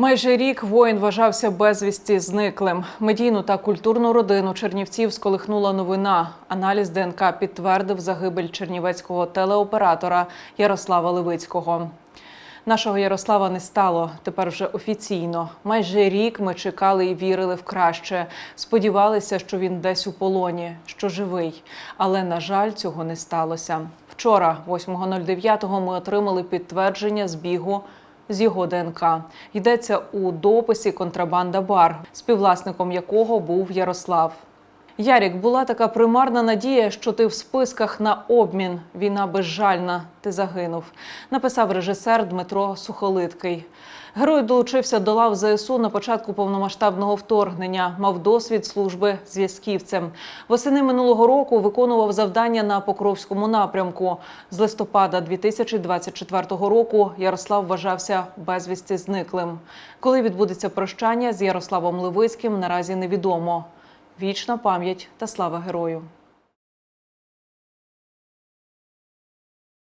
Майже рік воїн вважався безвісті зниклим. Медійну та культурну родину чернівців сколихнула новина. Аналіз ДНК підтвердив загибель чернівецького телеоператора Ярослава Левицького. Нашого Ярослава не стало тепер вже офіційно. Майже рік ми чекали і вірили в краще. Сподівалися, що він десь у полоні, що живий. Але на жаль, цього не сталося. Вчора, 8.09, ми отримали підтвердження збігу з його ДНК. Йдеться у дописі Контрабанда Бар, співвласником якого був Ярослав. Ярік, була така примарна надія, що ти в списках на обмін. Війна безжальна. Ти загинув. Написав режисер Дмитро Сухолиткий. Герой долучився до лав ЗСУ на початку повномасштабного вторгнення. Мав досвід служби зв'язківцем. Восени минулого року виконував завдання на Покровському напрямку. З листопада 2024 року Ярослав вважався безвісті зниклим. Коли відбудеться прощання з Ярославом Левицьким, наразі невідомо. Вічна пам'ять та слава герою.